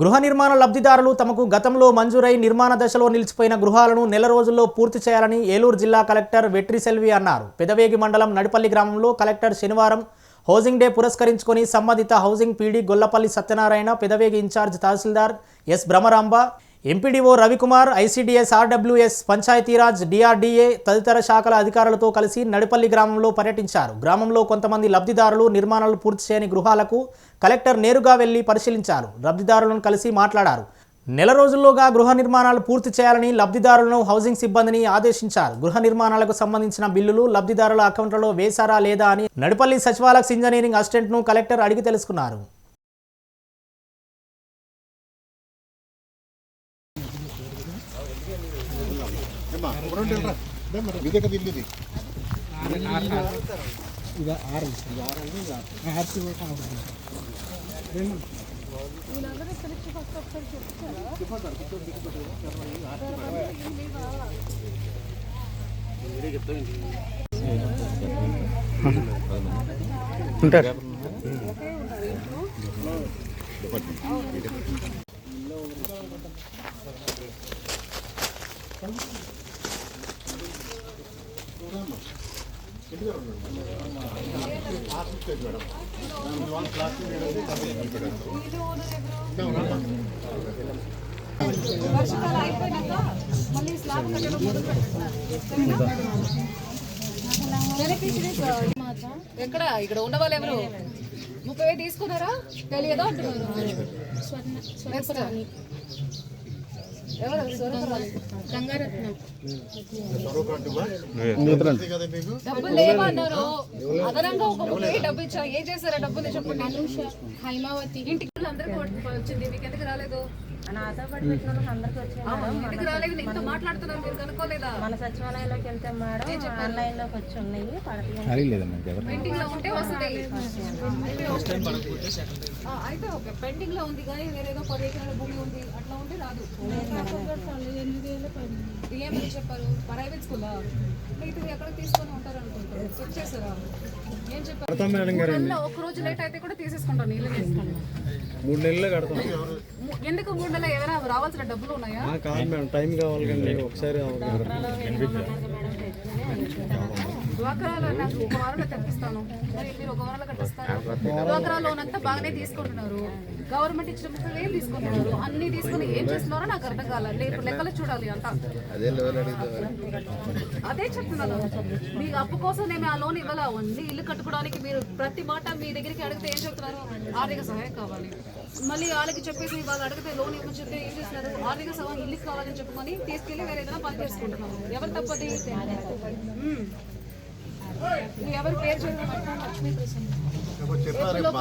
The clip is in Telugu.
గృహ నిర్మాణ లబ్ధిదారులు తమకు గతంలో మంజూరై నిర్మాణ దశలో నిలిచిపోయిన గృహాలను నెల రోజుల్లో పూర్తి చేయాలని ఏలూరు జిల్లా కలెక్టర్ వెట్రి సెల్వి అన్నారు. పెదవేగి మండలం నడిపల్లి గ్రామంలో కలెక్టర్ శనివారం హౌసింగ్ డే పురస్కరించుకొని సంబంధిత housing PD Gollapalli Satyanarayana Pedavegi in charge tahsildar S. Bhramaramba MPDO Ravi Kumar ICDS RWS Panchayati Raj DRDA తదితర శాఖల అధికారులతో కలిసి నడిపల్లి గ్రామంలో పర్యటించారు. గ్రామంలో కొంతమంది లబ్ధిదారులు నిర్మాణాలు పూర్తి చేయని గృహాలకు కలెక్టర్ నేరుగా వెళ్ళి పరిశీలించారు. లబ్ధిదారులను కలిసి మాట్లాడారు. నెల రోజుల్లోగా గృహ నిర్మాణాలు పూర్తి చేయాలని లబ్ధిదారులను హౌసింగ్ సిబ్బందిని ఆదేశించారు. గృహ నిర్మాణాలకు సంబంధించిన బిల్లులు లబ్ధిదారుల అకౌంట్లలో వేశారా లేదా అని నడిపల్లి సచివాలయ ఇంజనీరింగ్ అసిస్టెంట్ను కలెక్టర్ అడిగి తెలుసుకున్నారు. ಇದು ಆರು ಆರು ಸಿಗೋಕೆ ಆಗೋದಿಲ್ಲ ಏನು ఉంటారు వర్షాకాలం అయిపోయినాక మళ్ళీ స్లాబ్ కట్టడం మొదలు పెడుతున్నారు ఎక్కడ? ఇక్కడ ఉన్న వాళ్ళు ఎవరు? ముప్పై వేలు తీసుకున్నారా? తెలియదా అంటున్నారు లేకపోతే ఎవరు స్వరూపరాలు? కదా మీకు డబ్బులు లేవన్నారు అదనంగా ఒక ముప్పై డబ్బు ఇచ్చా ఏం చేశారా డబ్బులు చెప్పండి హైమావతి ఇంటికి అందరికీ వచ్చింది మీకు ఎందుకు రాలేదు మన సచివాలయంలోకి వెళ్తే మేడం ఆన్లైన్లోకి వచ్చి ఉన్నాయి పడతాయి పెండింగ్లో ఉంటే వస్తాయి ఆ, అయితే ఓకే. పెండింగ్లో ఉంది కానీ వేరేదో పది ఎకరాల భూమి ఉంది. అట్లా ఉంటే రాదు. ఏమని చెప్పారు? ప్రైవేట్ స్కూలా ఇది ఎక్కడ తీసుకొని ఉంటారు అనుకుంటారు చెక్ చేస్తారా ఒక రోజు లేట్ అయితే కూడా తీసేసుకుంటాను నీళ్ళు మూడు నెలలు కడతాం. ఎందుకు మూడు నెలలు? ఎవరైనా రావాల్సిన డబ్బులు ఉన్నాయా? ఆ, కాదు మేడం టైం కావాలి కానీ ఒకసారి అవ్వదు డ్వాక్రాలో నాకు ఒక వారంలో తెప్పిస్తాను మరి మీరు ఒక వారంలో కట్టిస్తారు డ్వాక్రా లోన్ అంతా బాగానే తీసుకుంటున్నారు. గవర్నమెంట్ ఇచ్చిన పుస్తకాలు ఏం తీసుకుంటున్నారు? అన్ని తీసుకుని ఏం చేస్తున్నారో నాకు అర్థం కాలేదు. రేపు లెక్కలు చూడాలి అంతా. అదే లెవెల్ అడిగితే అదే చెప్తున్నాను. మీ అప్పు కోసం నేను ఆ లోన్ ఇవ్వాలా? ఉంది ఇల్లు కట్టుకోవడానికి మీరు ప్రతి మాట మీ దగ్గరికి అడిగితే ఏం చెప్తున్నారు? ఆర్థిక సహాయం కావాలి. మళ్ళీ వాళ్ళకి చెప్పేసి వాళ్ళు అడిగితే లోన్ ఇవ్వని చెప్తే ఏం చేస్తున్నారు? ఆర్థిక సహాయం ఇల్లుకి కావాలని చెప్పుకొని తీసుకెళ్ళి వేరే ఏదైనా పని చేసుకుంటున్నారు. ఎవరు తప్పది. ఎవరు పేరు చెప్పిన లక్ష్మీ ప్రసన్న